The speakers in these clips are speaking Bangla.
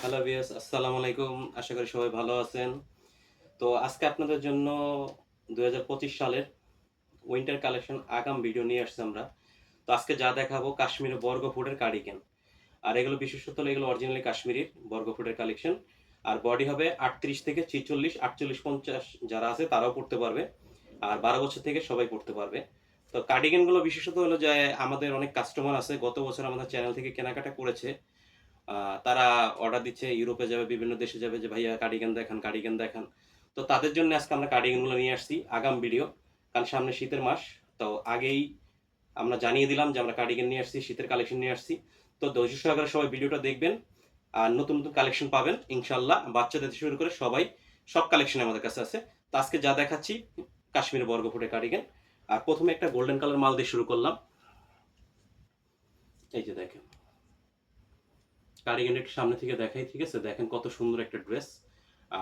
হ্যালো বিয়াস আসসালামু আলাইকুম। আশা করি সবাই ভালো আছেন। তো আজকে আপনাদের জন্য দুই হাজার পঁচিশ সালের উইন্টার কালেকশন আগাম ভিডিও নিয়ে আসছি আমরা। তো আজকে যা দেখাবো কাশ্মীরের বর্গফুটের কার্ডিকেন আর এগুলো বিশেষত এগুলো অরিজিনালি কাশ্মীরের বর্গফুটের কালেকশন আর বডি হবে আটত্রিশ থেকে ছিচল্লিশ, আটচল্লিশ, পঞ্চাশ যারা আছে তারাও পড়তে পারবে। আর বারো বছর থেকে সবাই পড়তে পারবে। তো কার্ডিগানগুলো বিশেষত হলো যে আমাদের অনেক কাস্টমার আছে, গত বছর আমাদের চ্যানেল থেকে কেনাকাটা করেছে। তারা অর্ডার দিচ্ছে, ইউরোপে যাবে, বিভিন্ন দেশে যাবে যে, ভাইয়া কার্ডিগান দেখান কার্ডিগান দেখান। তো তাদের জন্য আজকে আমরা কার্ডিগানগুলো নিয়ে আসছি, আগাম ভিডিও কারণ সামনে শীতের মাস, তো আগেই আমরা জানিয়ে দিলাম যে আমরা কার্ডিগান নিয়ে আসছি, শীতের কালেকশন নিয়ে আসছি। তো ধৈর্য সহকারে সবাই ভিডিওটা দেখবেন, আর নতুন নতুন কালেকশন পাবেন ইনশাল্লাহ বাচ্চাদের শুরু করে সবাই, সব কালেকশন আমাদের কাছে আছে। তো আজকে যা দেখাচ্ছি কাশ্মীরের বর্গফুটে কার্ডিগান আর প্রথমে একটা গোল্ডেন কালার মাল দিয়ে শুরু করলাম। এই যে দেখেন। কার্ডিগানটা একটু সামনে থেকে দেখাই, ঠিক আছে? দেখেন কত সুন্দর একটা ড্রেস।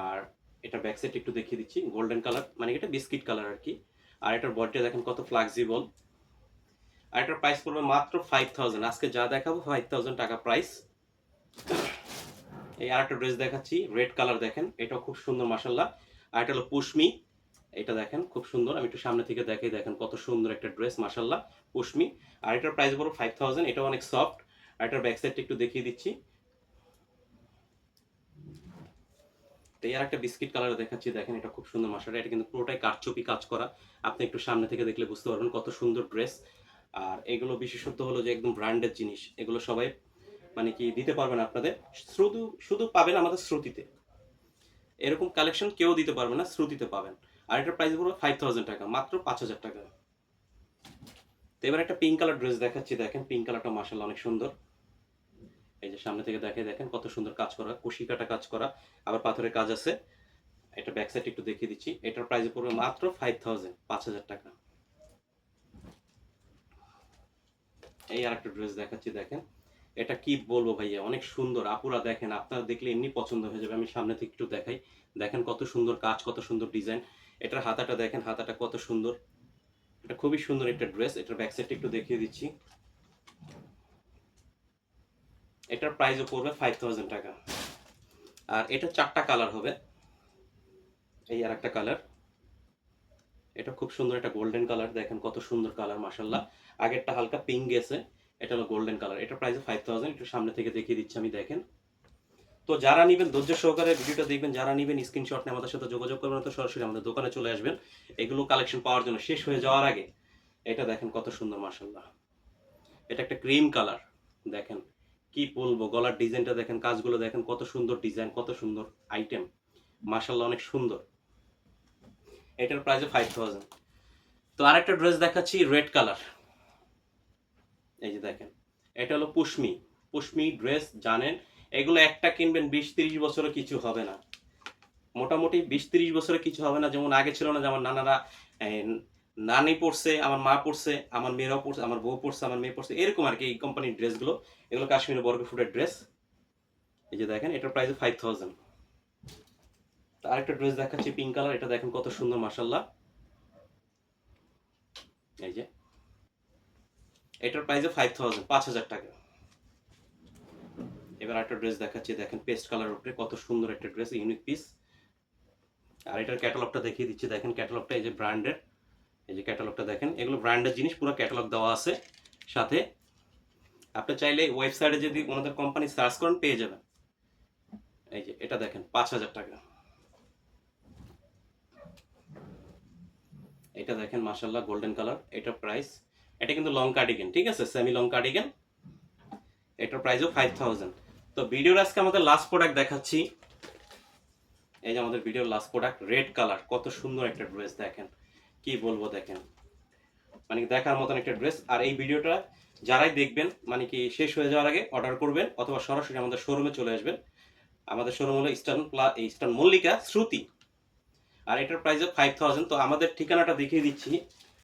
আর এটা ব্যাক সাইড একটু দেখিয়ে দিচ্ছি। গোল্ডেন কালার মানে এটা বিস্কিট কালার আর কি। আর এটার বডিটা দেখেন কত ফ্লেক্সিবল আর এটার প্রাইস পড়বে মাত্র ফাইভ থাউজেন্ড আজকে যা দেখাবো ফাইভ থাউজেন্ড টাকা প্রাইস এই আর একটা ড্রেস দেখাচ্ছি রেড কালার দেখেন। এটাও খুব সুন্দর মাসাল্লাহ আর এটা হলো পুশমি। এটা দেখেন, খুব সুন্দর। আমি একটু সামনে থেকে দেখাই, দেখেন কত সুন্দর একটা ড্রেস মাসাল্লাহ পুশমি। আর এটার প্রাইস পড়বে ফাইভ থাউজেন্ড এটা অনেক সফট আর এটার ব্যাক সাইডটা একটু দেখিয়ে দিচ্ছি। তো এর একটা বিস্কিট কালার দেখাচ্ছি, দেখেন এটা খুব সুন্দর মাসাটা এটা কিন্তু পুরোটাই কারচুপি কাজ করা। আপনি একটু সামনে থেকে দেখলে বুঝতে পারবেন কত সুন্দর ড্রেস আর এগুলো বিশেষত্ব হলো যে একদম ব্র্যান্ডেড জিনিস, এগুলো সবাই মানে কি দিতে পারবেন আপনাদের। শুধু শুধু পাবেন আমাদের শ্রুতিতে। এরকম কালেকশন কেউ দিতে পারবে না, শ্রুতিতে পাবেন। আর এটার প্রাইস পড়বে ফাইভ থাউজেন্ড টাকা, মাত্র পাঁচ হাজার টাকা। তো এবার একটা পিঙ্ক কালার ড্রেস দেখাচ্ছি, দেখেন পিঙ্ক কালারটা মাসাল্লাহ অনেক সুন্দর। এই যে সামনে থেকে দেখে দেখেন কত সুন্দর কাজ করা কুশি কাটা কাজ করা, আবার পাথরের কাজ আছে। এটা ব্যাক সাইড একটু দেখিয়ে দিচ্ছি। এটার প্রাইস পড়বে মাত্র ফাইভ থাউজেন্ড পাঁচ হাজার টাকা। এই আর একটা ড্রেস দেখাচ্ছি, দেখেন। এটা কি বলব ভাইয়া, অনেক সুন্দর। আপুরা দেখেন, আপনারা দেখলে এমনি পছন্দ হয়ে যাবে। আমি সামনে থেকে একটু দেখাই। দেখেন কত সুন্দর কাজ, কত সুন্দর ডিজাইন এটার হাতাটা দেখেন, হাতাটা কত সুন্দর। এটা খুবই সুন্দর একটা ড্রেস এটার ব্যাক সাইডটা একটু দেখিয়ে দিচ্ছি। এটার প্রাইসও পড়বে ফাইভ থাউজেন্ড টাকা। আর এটা চারটা কালার হবে। এই আর একটা কালার এটা খুব সুন্দর একটা গোল্ডেন কালার দেখেন কত সুন্দর কালার মাসাল্লাহ আগেরটা হালকা পিঙ্ক গেছে, এটা হলো গোল্ডেন কালার এটা প্রাইস ফাইভ থাউজেন্ড একটু সামনে থেকে দেখিয়ে দিচ্ছি আমি, দেখেন। তো যারা নেবেন, ধৈর্য সহকারে ভিডিওটা দেখবেন, যারা নেবেন স্ক্রিনশট নিয়ে আমাদের সাথে যোগাযোগ করবেন, তো সরাসরি আমাদের দোকানে চলে আসবেন। এগুলো কালেকশন পাওয়ার জন্য, শেষ হয়ে যাওয়ার আগে। এটা দেখেন কত সুন্দর মাসাল্লাহ এটা একটা ক্রিম কালার দেখেন। কি বলব? গলার ডিজাইনটা দেখেন, কাজগুলো দেখেন, কত সুন্দর ডিজাইন কত সুন্দর আইটেম মাসাল্লাহ অনেক সুন্দর। এটার প্রাইস ফাইভ থাউজেন্ড তো আরেকটা ড্রেস দেখাচ্ছি রেড কালার এই যে দেখেন, এটা হলো পুশমি। পুশমি ড্রেস জানেন, এগুলো একটা কিনবেন বিশ তিরিশ বছরে কিছু হবে না। মোটামুটি বিশ তিরিশ বছরে কিছু হবে না, যেমন আগে ছিল না, যেমন নানারা নানি পড়ছে, আমার মা পড়ছে, আমার মেয়েরাও পড়ছে, আমার বউ পড়ছে, আমার মেয়ে পড়ছে, এরকম আর কি এই কোম্পানির ড্রেসগুলো এগুলো কাশ্মীরের বর্গ ফুটের ড্রেস এই যে দেখেন, এটার প্রাইস ফাইভ থাউজেন্ড আরেকটা ড্রেস দেখাচ্ছি পিঙ্ক কালার এটা দেখেন কত সুন্দর মাসাল্লাহ এই যে। এটার প্রাইস ফাইভ থাউজেন্ড পাঁচ হাজার টাকা। এবার একটা ড্রেস দেখাচ্ছি, দেখেন পেস্ট কালার উপরে কত সুন্দর একটা ড্রেস ইউনিক পিস আর এটার ক্যাটালগটা দেখিয়ে দিচ্ছি, দেখেন ক্যাটালগটা এই যে ব্র্যান্ডের এই যে ক্যাটালগটা দেখেন, এগুলো ব্র্যান্ডের জিনিস, পুরো ক্যাটালগ দেওয়া আছে। সাথে আপনি চাইলে ওয়েবসাইটে যদি ওনাদের কোম্পানি সার্চ করেন, পেয়ে যাবেন। এই যে এটা দেখেন, পাঁচ হাজার টাকা। এটা দেখেন মাসাল্লাহ গোল্ডেন কালার এটা প্রাইস এটা কিন্তু লং কার্ডিগেন ঠিক আছে? সেমি লং কার্ডিগেন এটার প্রাইসও ফাইভ থাউজেন্ড তো ভিডিওর আজকে আমাদের লাস্ট প্রোডাক্ট দেখাচ্ছি। এই যে আমাদের ভিডিওর লাস্ট প্রোডাক্ট রেড কালার কত সুন্দর একটা ড্রেস দেখেন। কি বলব দেখেন? মানে দেখার মতন একটা ড্রেস আর এই ভিডিওটা যারাই দেখবেন মানে কি শেষ হয়ে যাওয়ার আগে অর্ডার করবেন অথবা সরাসরি আমাদের শোরুমে চলে আসবেন। আমাদের শোরুম হলো ইস্টার্ন প্লা ইস্টার্ন মল্লিকা শ্রুতি আর এটার প্রাইস ফাইভ থাউজেন্ড তো আমাদের ঠিকানাটা দেখিয়ে দিচ্ছি।